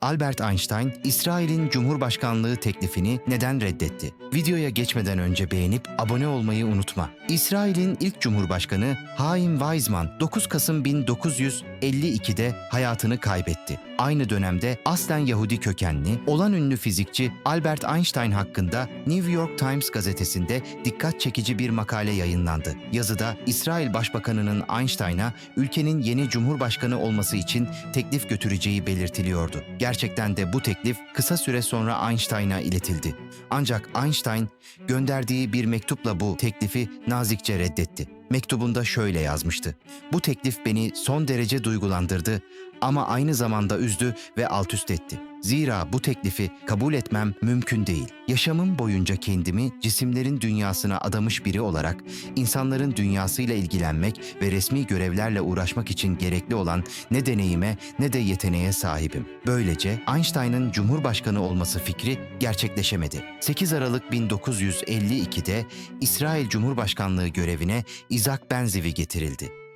Albert Einstein, İsrail'in Cumhurbaşkanlığı teklifini neden reddetti? Videoya geçmeden önce beğenip abone olmayı unutma. İsrail'in ilk Cumhurbaşkanı Haim Weizmann 9 Kasım 1952'de hayatını kaybetti. Aynı dönemde aslen Yahudi kökenli, olan ünlü fizikçi Albert Einstein hakkında New York Times gazetesinde dikkat çekici bir makale yayınlandı. Yazıda İsrail Başbakanı'nın Einstein'a ülkenin yeni cumhurbaşkanı olması için teklif götüreceği belirtiliyordu. Gerçekten de bu teklif kısa süre sonra Einstein'a iletildi. Ancak Einstein gönderdiği bir mektupla bu teklifi nazikçe reddetti. Mektubunda şöyle yazmıştı. Bu teklif beni son derece duygulandırdı ama aynı zamanda üzdü ve altüst etti. Zira bu teklifi kabul etmem mümkün değil. Yaşamım boyunca kendimi cisimlerin dünyasına adamış biri olarak insanların dünyasıyla ilgilenmek ve resmi görevlerle uğraşmak için gerekli olan ne deneyime ne de yeteneğe sahibim. Böylece Einstein'ın Cumhurbaşkanı olması fikri gerçekleşemedi. 8 Aralık 1952'de İsrail Cumhurbaşkanlığı görevine Isaac Benzivi getirildi.